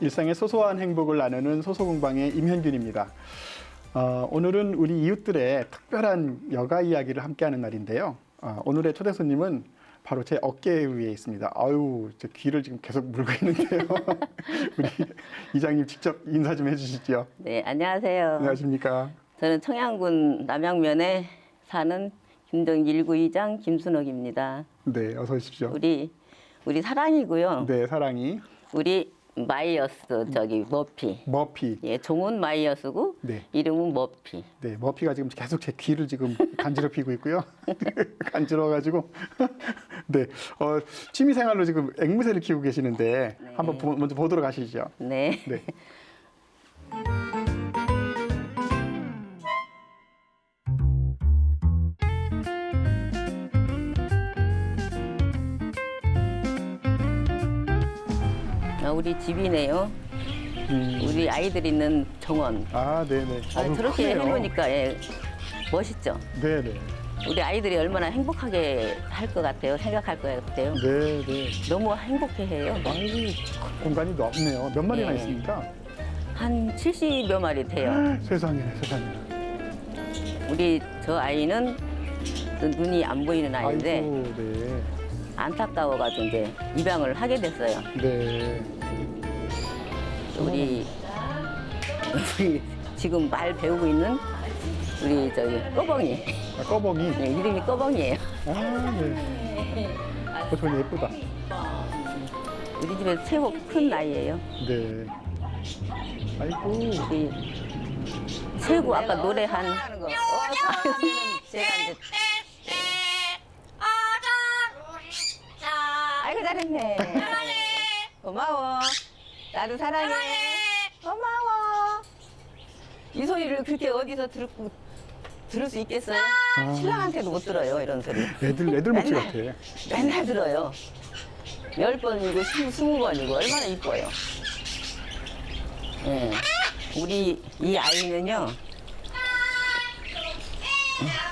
일상의 소소한 행복을 나누는 소소공방의 임현균입니다. 어, 오늘은 우리 이웃들의 특별한 여가 이야기를 함께하는 날인데요. 어, 오늘의 초대 손님은 바로 제 어깨 위에 있습니다. 아유, 제 귀를 지금 계속 물고 있는데요. 우리 이장님 직접 인사 좀 해주시죠. 네, 안녕하세요. 안녕하십니까? 저는 청양군 남양면에 사는 김동 1구이장 김순옥입니다. 네, 어서 오십시오. 우리 우리 사랑이고요. 네, 사랑이 우리 마이어스 저기 머피. 머피. 예, 종은 마이어스고 네. 이름은 머피. 네, 머피가 지금 계속 제 귀를 지금 간지럽히고 있고요. 간지러워가지고. 네, 어, 취미생활로 지금 앵무새를 키우고 계시는데 한번 보- 먼저 보도록 하시죠. 네. 네. 어, 우리 집이네요. 음, 우리 아이들 있는 정원. 아, 네네. 아, 아유, 저렇게 크네요. 해놓으니까 예, 멋있죠. 네네. 우리 아이들이 얼마나 행복하게 할 것 같아요. 생각할 것 같아요. 네네. 너무 행복해해요. 아유, 공간이 넓네요. 몇 마리나 네. 있습니까? 한 70여 마리 돼요. 세상에나, 세상에나. 우리 저 아이는 그 눈이 안 보이는 아이인데 아이고, 네. 안타까워가지고 이제 입양을 하게 됐어요. 네. 우리 우리 지금 말 배우고 있는 우리 저기 꺼벙이 아, 꺼벙이. 네, 이름이 꺼벙이에요. 아, 네. 어, 저는 예쁘다. 우리 집에서 최고 큰 아이예요. 네. 아이고. 우리 최고 아까 노래한 제가 이제 잘했네. 고마워. 나도 사랑해. 고마워. 이 소리를 그렇게 어디서 들, 들을 수 있겠어요? 아. 신랑한테도 못 들어요 이런 소리. 애들, 애들 목소리 같아. 맨날 들어요. 열 번이고 스무, 스무 번이고 얼마나 이뻐요. 예. 우리 이 아이는요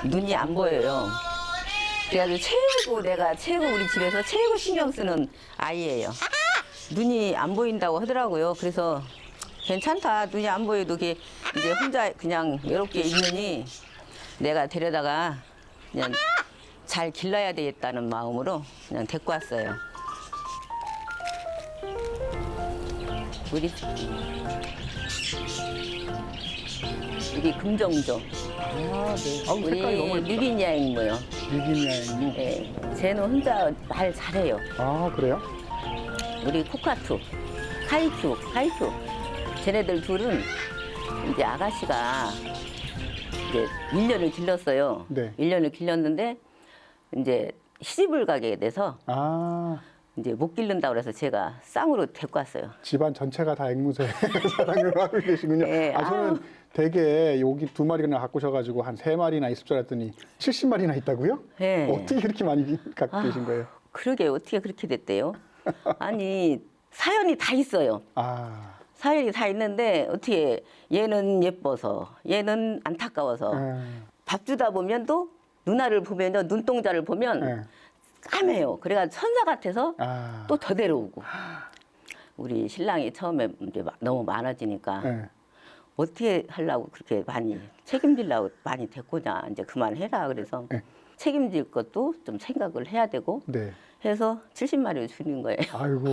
눈이 안 보여요. 그래가지고 최고 내가 최고 우리 집에서 최고 신경 쓰는 아이예요. 눈이 안 보인다고 하더라고요. 그래서 괜찮다. 눈이 안 보여도 이게 이제 혼자 그냥 이렇게 있느니 내가 데려다가 그냥 잘 길러야 되겠다는 마음으로 그냥 데리고 왔어요. 우리 여기 금정조 아, 네. 아우, 우리 색깔이 너무 예쁘다. 앵무요. 유기냐 앵무. 예, 쟤는 혼자 말 잘해요. 아, 그래요? 우리 코카투, 카이큐, 카이큐. 쟤네들 둘은 이제 아가씨가 이제 1년을 길렀어요. 네. 1년을 길렀는데 이제 시집을 가게 돼서 아, 이제 못 기른다고 그래서 제가 쌍으로 데리고 왔어요. 집안 전체가 다 앵무새 사랑을 하고 계시군요. 네, 아, 저는 아우. 되게 여기 두 마리나 갖고 오셔가지고 한 세 마리나 있을 줄 알았더니 70마리나 있다고요? 네. 어떻게 그렇게 많이 갖고 아. 계신 거예요? 그러게 어떻게 그렇게 됐대요? 아니 사연이 다 있어요. 아, 사연이 다 있는데 어떻게 얘는 예뻐서 얘는 안타까워서 음, 밥 주다 보면 또 누나를 보면요 눈동자를 보면 네. 까매요. 그래가 천사 같아서 아, 또 더 데려오고 우리 신랑이 처음에 이제 마- 너무 많아지니까 네. 어떻게 하려고 그렇게 많이 책임지려고 많이 데리고냐 이제 그만해라 그래서 네. 책임질 것도 좀 생각을 해야 되고 네. 해서 70마리를 줄인 거예요. 아이고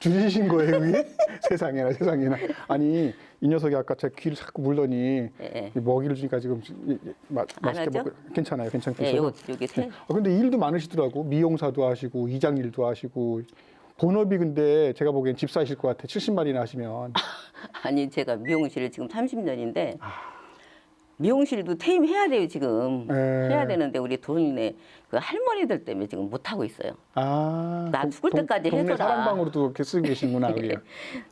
줄이신 거예요, 이게? 세상에나 세상에나. 아니 이 녀석이 아까 제 귀를 자꾸 물더니 예, 이 먹이를 주니까 지금 이- 이- 마, 맛있게 하죠? 먹고 괜찮아요, 괜찮게 예, 여기 세 아, 근데 일도 많으시더라고. 미용사도 하시고 이장 일도 하시고 본업이 근데 제가 보기엔 집사이실 것 같아. 70마리나 하시면. 아니 제가 미용실을 지금 30년인데 아. 미용실도 퇴임해야 돼요 지금 예. 해야 되는데 우리 동네 그 할머니들 때문에 지금 못 하고 있어요. 아, 나 동- 죽을 동- 때까지 동네 해줘라. 사랑방으로도 이렇게 쓰고 계시구나, 그게.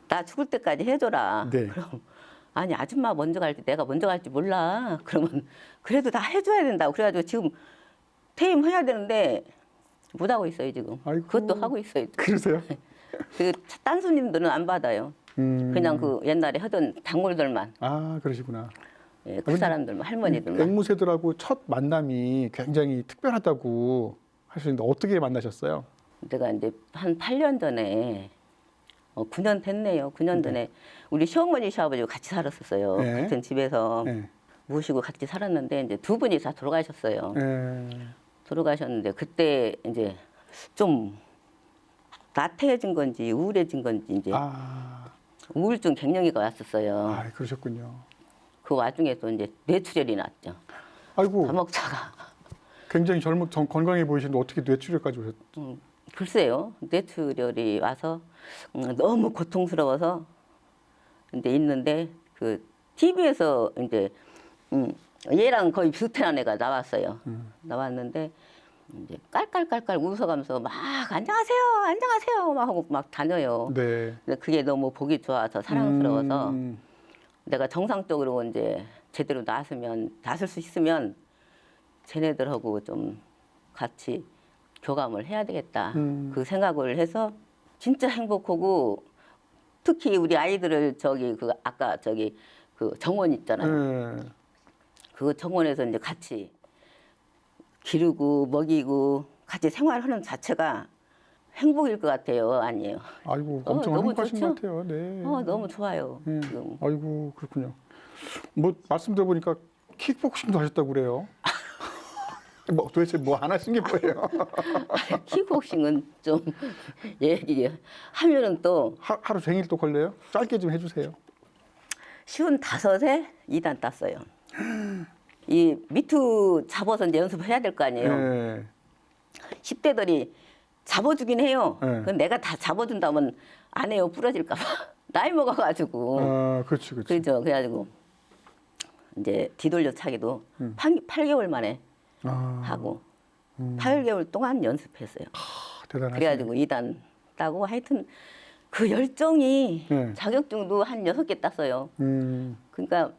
나 죽을 때까지 해줘라. 네. 그럼 아니 아줌마 먼저 갈때 내가 먼저 갈지 몰라. 그러면 그래도 다 해줘야 된다고 그래가지고 지금 퇴임해야 되는데 못 하고 있어요 지금. 아이고. 그것도 하고 있어요. 그러세요? 그 딴 손님들은 안 받아요. 음. 그냥 그 옛날에 하던 단골들만 아, 그러시구나. 예, 그 사람들만 할머니들만. 앵무새들하고 첫 만남이 굉장히 특별하다고 하시는데 어떻게 만나셨어요? 내가 이제 한 8년 전에 어, 9년 됐네요. 9년 전에 우리 시어머니 시아버지 같이 살았었어요. 네. 같은 집에서 네. 모시고 같이 살았는데 이제 두 분이 다 돌아가셨어요. 네. 돌아가셨는데 그때 이제 좀 나태해진 건지 우울해진 건지 이제 아, 우울증 갱년기가 왔었어요. 아, 그러셨군요. 그 와중에 또 이제 뇌출혈이 났죠. 아이고, 밥 먹다가 굉장히 젊은 정- 건강해 보이시는데 어떻게 뇌출혈까지 오셨? 음, 글쎄요 뇌출혈이 와서 음, 너무 고통스러워서 이제 있는데 그 TV에서 이제 음, 얘랑 거의 비슷한 애가 나왔어요. 음. 나왔는데 이제 깔깔깔깔 웃어가면서 막 안녕하세요 안녕하세요 막 하고 막 다녀요. 네. 근데 그게 너무 보기 좋아서 사랑스러워서 음, 내가 정상적으로 이제 제대로 나았으면 나설 수 있으면 쟤네들하고 좀 같이 교감을 해야 되겠다 음. 그 생각을 해서 진짜 행복하고 특히 우리 아이들을 저기 그 아까 저기 그 정원 있잖아요 네. 그 정원에서 이제 같이 기르고 먹이고 같이 생활하는 자체가 행복일 것 같아요 아니에요 아이고, 어, 엄청 너무 행복하신 좋죠? 것 같아요. 네. 어 너무 좋아요 음. 지금 아이고, 그렇군요. 뭐 말씀 들어보니까 킥복싱도 하셨다고 그래요. 뭐 도대체 뭐 안 하신 게 뭐예요? 킥복싱은 좀 얘기 하면은 또 하, 하루 종일 또 걸려요? 짧게 좀 해주세요. 쉬운 다섯에 2단 땄어요. 이 미투 잡아서 이제 연습을 해야 될 거 아니에요. 네. 10대들이 잡아주긴 해요. 네. 그 내가 다 잡아준다면 안 해요. 부러질까 봐. 나이 먹어가지고. 아, 그렇지, 그렇지. 그렇죠. 그래가지고 이제 뒤돌려 차기도 8, 개월 만에 아, 하고 음. 8개월 동안 연습했어요. 대단하시네. 그래가지고 2단 따고 하여튼 그 열정이 네. 자격증도 한 6개 땄어요. 음, 그러니까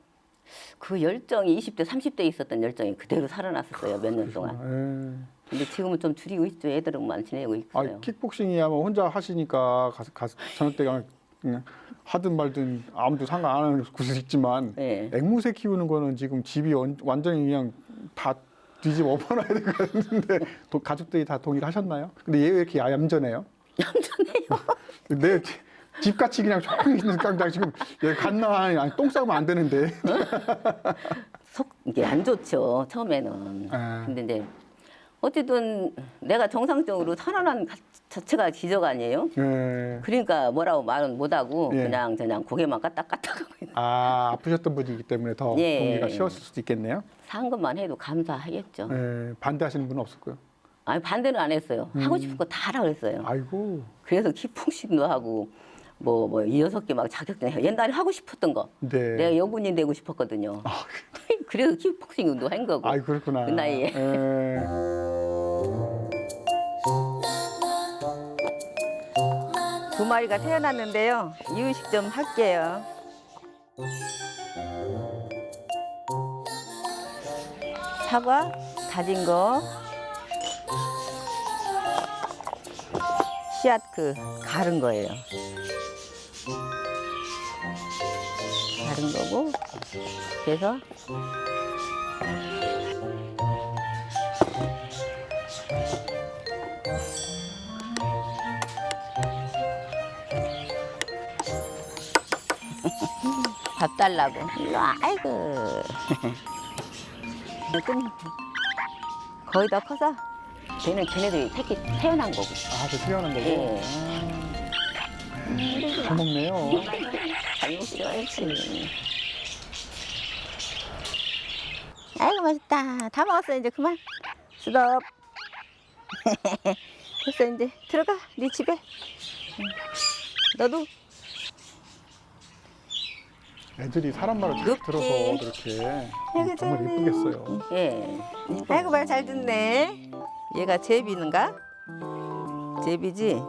그 열정이 20대, 30대 있었던 열정이 그대로 살아났었어요 몇 년 동안. 예. 근데 지금은 좀 줄이고 있죠. 애들은만 지내고 아, 있어요. 킥복싱이야 뭐 혼자 하시니까 가서 가서 저녁 때 그냥 하든 말든 아무도 상관 안 하는 곳이 있지만 네. 앵무새 키우는 거는 지금 집이 원- 완전히 그냥 다 뒤집어 엎어놔야 될 것 같은데 도- 가족들이 다 동의하셨나요? 근데 얘 왜 이렇게 얌전해요? 얌전해요? 내 집같이 그냥 조용히 있는 깡장 지금 얘 갓나 아니 똥 싸면 안 되는데 속 이게 안 좋죠. 처음에는. 아. 근데 이제 어쨌든 내가 정상적으로 살아난 가- 자체가 기적 아니에요. 예. 그러니까 뭐라고 말은 못하고 예. 그냥 그냥 고개만 까딱까딱 하고 있는. 아 아프셨던 분이기 때문에 더 예. 동의가 쉬웠을 수도 있겠네요. 산 것만 해도 감사하겠죠. 예. 반대하시는 분은 없었고요. 아니 반대는 안 했어요. 하고 싶은 거 다 하라 그랬어요. 아이고 그래서 키풍식도 하고 뭐뭐 여섯 개 막 자격증 해. 옛날에 하고 싶었던 거. 네. 내가 여군이 되고 싶었거든요. 그래서 키복싱도 한 거고. 아이 그렇구나. 그 나이에. 예. 두 마리가 태어났는데요. 이유식 좀 할게요. 사과 다진 거, 씨앗 그 가른 거예요. 가른 거고, 그래서 밥 달라고. 일로 와, 아이고. 끝. 거의 다 커서 걔는 걔네들이 새끼 태어난 거고. 아저 태어난 거고. 예. 잘 먹네요. 잘 먹어야지. 아이고 맛있다. 다 먹었어 이제 그만. 스톱. 됐어 이제 들어가 네 집에. 응. 너도 애들이 사람 말을 잘. 들어서 그렇게 아이고, 정말 잘해. 예쁘겠어요. 예. 아이고 말 잘 듣네. 얘가 제비인가? 제비지.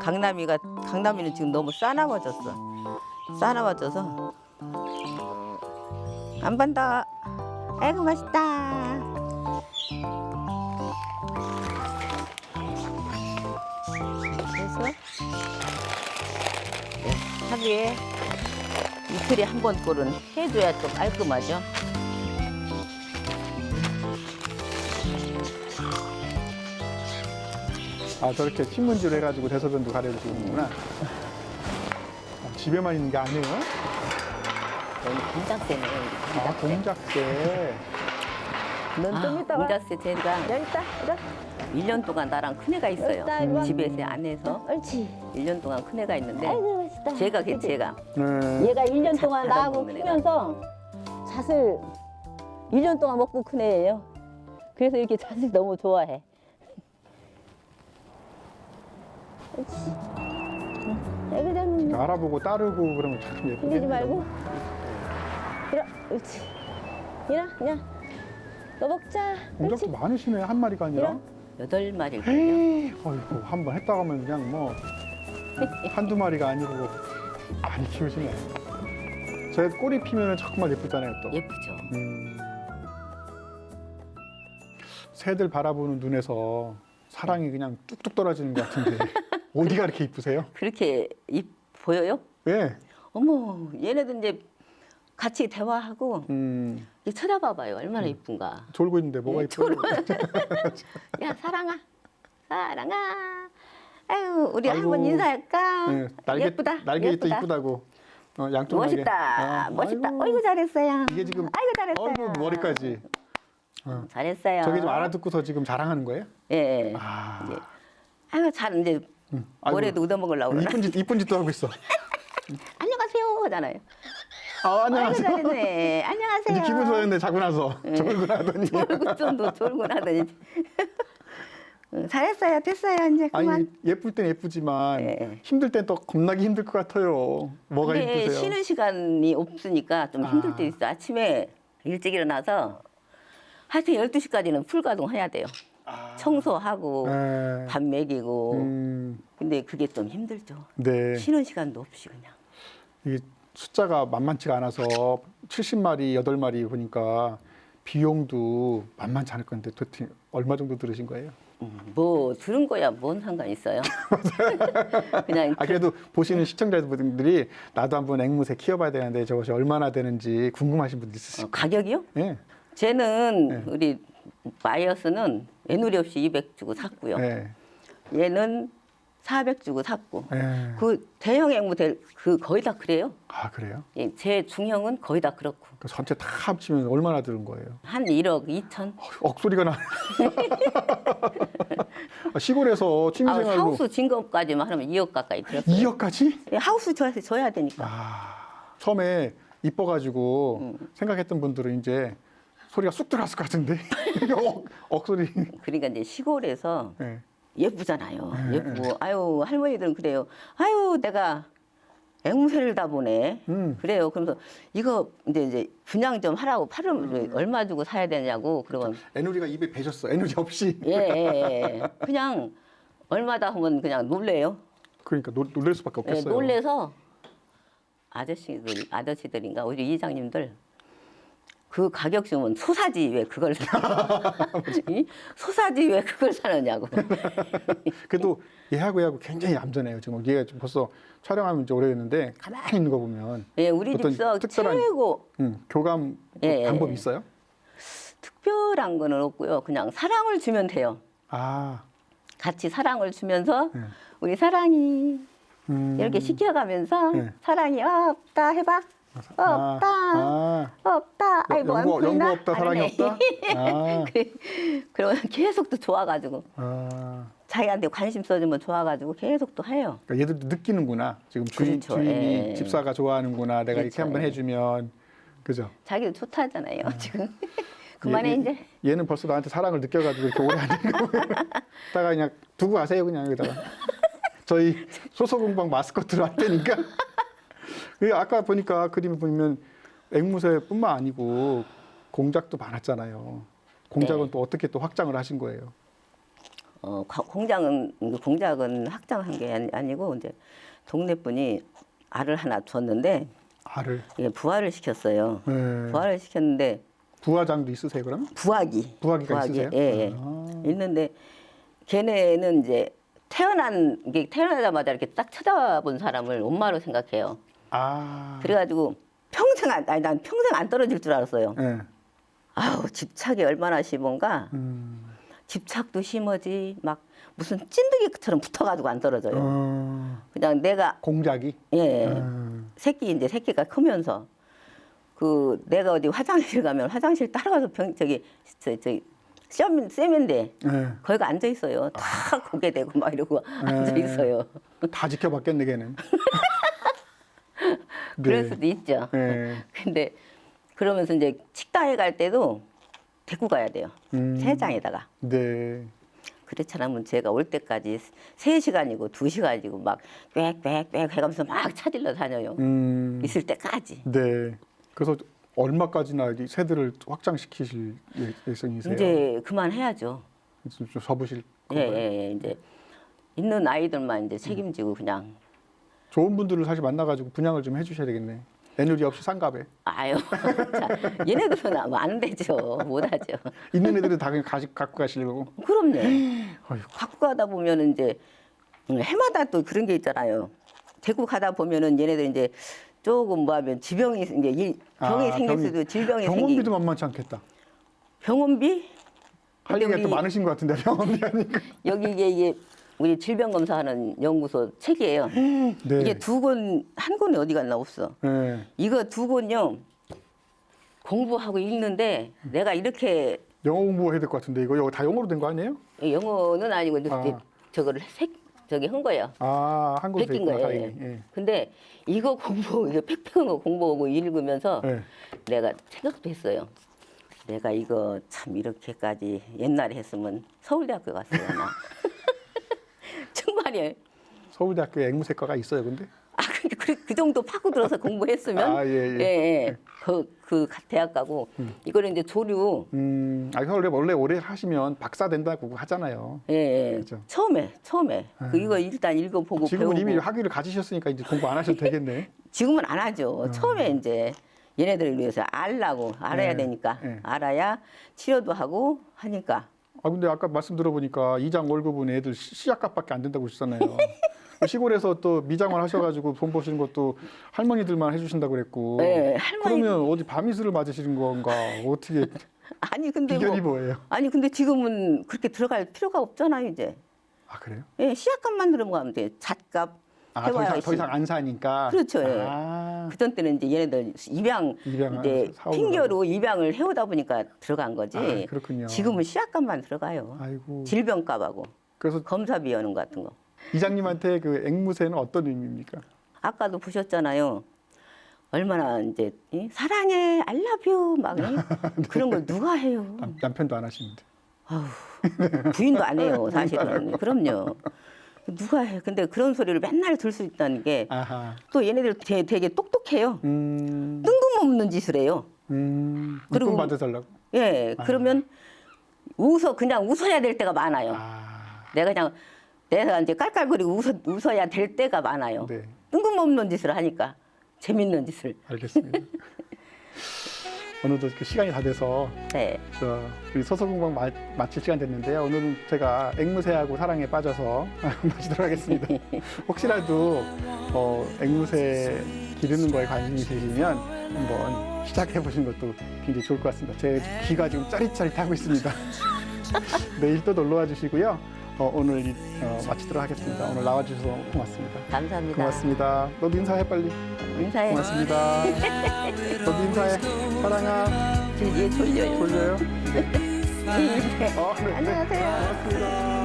강남이가 강남이는 지금 너무 싸나워졌어. 안 반다. 아이고 맛있다. 그래서 네, 하루에 이틀에 한 번 꼴은 해줘야 또 깔끔하죠. 아 저렇게 신문지로 해가지고 대소변도 가려주시는구나. 집에만 있는 게 아니에요? 너는 공작새네. 아, 공작새. 넌좀 아, 이따가 공작새 제가 여기 있다. 이리 1년 동안 나랑 큰애가 있어요. 이리 와. 집에서 안에서 옳지. 1년 동안 큰애가 있는데 아이고 맛있다. 제가 걔? 제가 네. 얘가 1년 자, 동안 나하고 먹는 애가. 크면서 잣을 1년 동안 먹고 큰 애예요. 그래서 이렇게 잣을 너무 좋아해. 옳지. 좀 알아보고 따르고 그러면 참 예쁘게. 힘들지 말고. 이리 옳지. 이리 그냥 너 먹자. 공작도. 많으시네 한 마리가 아니라. 여덟 마리를 에이, 어이구 한 번 했다 가면 그냥 뭐 한두 마리가 아니고 많이 키우시네. 제 꼬리 피면은 정말 예쁘잖아요 또. 예쁘죠. 음. 새들 바라보는 눈에서 사랑이 그냥 뚝뚝 떨어지는 것 같은데 어디가 이렇게 이쁘세요? 그렇게 이 보여요? 예. 어머 얘네들 이제 같이 대화하고 음, 이 쳐다봐봐요 얼마나 이쁜가. 졸고 있는데 뭐가 예, 이뻐요? 야 사랑아, 사랑아. 아유 우리 아이고. 한번 인사할까? 예, 날개 예쁘다. 날개 또 예쁘다. 이쁘다고. 어, 양쪽 날개. 멋있다. 어, 멋있다. 아이고, 어이구 잘했어요. 이게 지금 아이고 잘했어요. 어이구 머리까지. 어. 잘했어요. 저게 좀 알아듣고서 지금 자랑하는 거예요? 예. 아. 이제 아유 잘 이제 음, 아이고, 뭐래도 얻어먹으려고 그러나. 이쁜 짓 이쁜 짓도 하고 있어. 안녕하세요 하잖아요. 아, 아이고 안녕하세요. 잘했네. 안녕하세요. 이제 기분 좋았는데 자고 나서 졸고 나더니. 졸고 좀더 졸고 나더니 응, 잘했어요. 됐어요. 이제 그만. 아니 예쁠 땐 예쁘지만 예. 힘들 땐 또 겁나게 힘들 것 같아요. 뭐가 근데 힘드세요? 쉬는 시간이 없으니까 좀 힘들 아. 때 있어. 아침에 일찍 일어나서 하여튼 12시까지는 풀 가동 해야 돼요. 아. 청소하고 네. 밥 먹이고. 음, 근데 그게 좀 힘들죠. 네. 쉬는 시간도 없이 그냥. 이 숫자가 만만치가 않아서 70마리, 8마리 보니까 비용도 만만치 않을 건데 도대체 얼마 정도 들으신 거예요? 음, 뭐 들은 거야 뭔 상관 있어요. 그냥 아 그래도 보시는 시청자분들이 나도 한번 앵무새 키워봐야 되는데 저것이 얼마나 되는지 궁금하신 분들 있으실 어, 가격이요? 거예요. 쟤는 네. 우리 마이어스는 애누리 없이 200 주고 샀고요. 네. 얘는 400 주고 샀고. 네. 그 대형 앵무새 그 거의 다 그래요. 아 그래요? 예, 제 중형은 거의 다 그렇고 그 전체 다 합치면 얼마나 들은 거예요? 한 1억 2천. 억소리가 나. 아, 시골에서 아, 취미생활로 하우스 진급까지만 하면 2억 가까이 들었어요. 2억까지? 예, 하우스 줘야, 줘야 되니까. 아, 처음에 이뻐가지고 음. 생각했던 분들은 이제 소리가 쑥 들어갔을 것 같은데 억, 억소리. 그러니까 이제 시골에서 네. 예쁘잖아요. 네, 예쁘고 아유 할머니들은 그래요. 아유 내가 앵무새를 다 보네. 음. 그래요. 그러면서 이거 이제 이제 분양 좀 하라고 팔으면 얼마 주고 사야 되냐고 그러면 애누리가 입에 배셨어. 애누리 없이. 예, 예, 예. 그냥 얼마다 하면 그냥 놀래요. 그러니까 놀, 놀랄 수밖에 예, 없겠어요. 놀래서 아저씨들 아저씨들인가 우리 이장님들 그 가격 주면 소사지 왜 그걸 사? 이? 소사지 왜 그걸 사느냐고. 그래도 얘하고 얘하고 굉장히 얌전해요. 지금 얘가 지금 벌써 촬영하면 이제 오래됐는데 가만히 있는 거 보면 예, 우리 집서 특별한- 최고 음, 교감 예, 예, 방법이 예. 있어요? 특별한 거는 없고요. 그냥 사랑을 주면 돼요. 아, 같이 사랑을 주면서 네. 우리 사랑이 음, 이렇게 시켜가면서 네. 사랑이 없다 해봐. 아, 없다. 아, 없다. 아이 뭐안 연구, 연구 보이나? 없다 사랑이 안 없다. 아, 그러면 계속 또 좋아가지고 아. 자기한테 관심 써주면 좋아가지고 계속 또 해요. 그러니까 얘들도 느끼는구나. 지금 주인, 그렇죠. 주인이 예. 집사가 좋아하는구나. 내가 이렇게 그렇죠. 한번 예. 해주면 그죠? 자기도 좋다잖아요 지금. 그만해 얘, 이제. 얘, 얘는 벌써 나한테 사랑을 느껴가지고 이렇게 오래 하는 거. 다가 그냥 두고 가세요 그냥 여기다가. 저희 소소공방 마스코트로 할 테니까. 그 아까 보니까 그림 보면 앵무새뿐만 아니고 공작도 많았잖아요. 공작은 네. 또 어떻게 또 확장을 하신 거예요? 어, 과- 공장은 공작은 확장한 게 아니- 아니고 이제 동네 분이 알을 하나 줬는데 알을. 이게 부화를 시켰어요. 네. 부화를 시켰는데 부화장도 있으세요 그럼? 부화기. 부화기가 있으세요? 예, 예. 아. 있는데 걔네는 이제 태어난 게 태어나자마자 이렇게 딱 쳐다본 사람을 엄마로 생각해요. 아. 그래가지고 평생 안, 아니 난 평생 안 떨어질 줄 알았어요. 네. 아우 집착이 얼마나 심한가. 음. 집착도 심하지 막 무슨 찐득이처럼 붙어가지고 안 떨어져요. 어, 그냥 내가 공작이. 예 음. 새끼 이제 새끼가 크면서 그 내가 어디 화장실 가면 화장실 따라가서 병 저기 저 저기 쌤 쌤인데 네. 거기가 앉아 있어요. 다 고개 대고 막 이러고 앉아 있어요. 다 지켜봤겠네 걔는. 그럴 수도 있죠. 네. 근데 그러면서 이제 식당에 갈 때도 데리고 가야 돼요. 음. 세 장에다가. 네. 그렇지 않으면 제가 올 때까지 세시간이고두시간이고 막 꽥꽥꽥 해가면서 막 찾으러 다녀요. 음. 있을 때까지. 네. 그래서 얼마까지나 이 새들을 확장시키실 예- 예정이세요? 이제 그만해야죠. 좀, 좀 접으실 예, 건가요? 예, 예, 이제 있는 아이들만 이제 책임지고 그냥 좋은 분들을 사실 만나가지고 분양을 좀 해주셔야 되겠네. 애누리 없이 쌍갑에 아유, 자, 얘네들은 뭐안 되죠, 못하죠. 있는 애들은 다 그냥 가지, 갖고 가시려고. 그럼요. 어휴. 갖고 가다 보면은 이제 음, 해마다 또 그런 게 있잖아요. 데리고 가다 보면은 얘네들 이제 조금 뭐 하면 지병이 이제 일- 병이 아, 생길 병이- 수도 질병이 병원비도 생기. 만만치 않겠다. 병원비? 할 근데 얘기가 또 우리- 많으신 것 같은데 병원비 하니까. 여기 이게 이게 우리 질병 검사하는 연구소 책이에요. 네. 이게 두 권, 한 권이 어디 갔나 없어. 네. 이거 두 권요. 공부하고 읽는데 내가 이렇게 영어 공부해야 될 것 같은데 이거 이거 다 영어로 된 거 아니에요? 영어는 아니고 이제 아. 저거를 색 저기 한 거예요. 아 베낀 있구나 거예요. 다행히. 예. 근데 이거 공부 이거 팩팩한 거 공부하고 읽으면서 예. 내가 생각도 했어요. 내가 이거 참 이렇게까지 옛날에 했으면 서울대학교 갔어야 하나. 정말이에요. 서울대학교에 앵무새과가 있어요, 근데? 아, 그, 그, 그 정도 파고들어서 공부했으면 아, 예, 예. 예, 예. 그, 그 대학 가고 이거는 이제 조류 음, 아 서울대 원래 오래 하시면 박사 된다고 하잖아요. 예, 예. 그죠. 처음에 처음에 그 이거 일단 읽어보고 지금은 배우고 이미 학위를 가지셨으니까 이제 공부 안 하셔도 되겠네. 지금은 안 하죠. 처음에 이제 얘네들을 위해서 알라고 알아야 네, 되니까 네. 알아야 치료도 하고 하니까 아 근데 아까 말씀 들어보니까 이장 월급은 애들 시- 시약값밖에 안 된다고 하셨잖아요. 시골에서 또 미장원 하셔가지고 돈 버시는 것도 할머니들만 해주신다고 그랬고. 네, 할머니- 그러면 어디 밤이슬을 맞으시는 건가? 어떻게 아니 근데 비결이 뭐 뭐예요? 아니 근데 지금은 그렇게 들어갈 필요가 없잖아요 이제 아 그래요? 예, 시약값만 들어가면 돼 잣값 아, 더 이상, 더 이상 안 사니까. 그렇죠, 예. 아, 그전 때는 이제 얘네들 입양 입양 이제 사오느라고. 핑계로 입양을 해오다 보니까 들어간 거지. 아, 그렇군요. 지금은 시약값만 들어가요. 아이고. 질병값하고 그래서 검사 비용 같은 거. 이장님한테 그 앵무새는 어떤 의미입니까? 아까도 보셨잖아요. 얼마나 이제 이? 사랑해, 알라뷰 막 이? 네. 그런 걸 누가 해요? 남, 남편도 안 하시는데. 부인도 안 해요, 사실은. 그럼요. 누가 해? 근데 그런 소리를 맨날 들 수 있다는 게 또. 얘네들 되- 되게 똑똑해요. 음. 뜬금없는 짓을 해요. 음. 그리고- 받아달라고. 예, 그러면 웃어 그냥 웃어야 될 때가 많아요. 아. 내가 그냥 내가 이제 깔깔거리고 웃어, 웃어야 될 때가 많아요. 네. 뜬금없는 짓을 하니까 재밌는 짓을. 알겠습니다. 어느덧 그 시간이 다 돼서 네. 저 우리 소소공방 마, 마칠 시간 됐는데요. 오늘은 제가 앵무새하고 사랑에 빠져서 마치도록 하겠습니다. 혹시라도 어, 앵무새 기르는 거에 관심이 있으시면 한번 시작해 보신 것도 굉장히 좋을 것 같습니다. 제 귀가 지금 짜릿짜릿하고 있습니다. 내일 또 놀러 와 주시고요. 어, 오늘 이- 어, 마치도록 하겠습니다. 오늘 나와 주셔서 고맙습니다. 감사합니다. 고맙습니다. 너도 인사해 빨리. 인사해. 고맙습니다. 너도 인사해. 사랑아. 얘 졸려요. 졸려요? 네. 어, 네. 안녕하세요. 고맙습니다.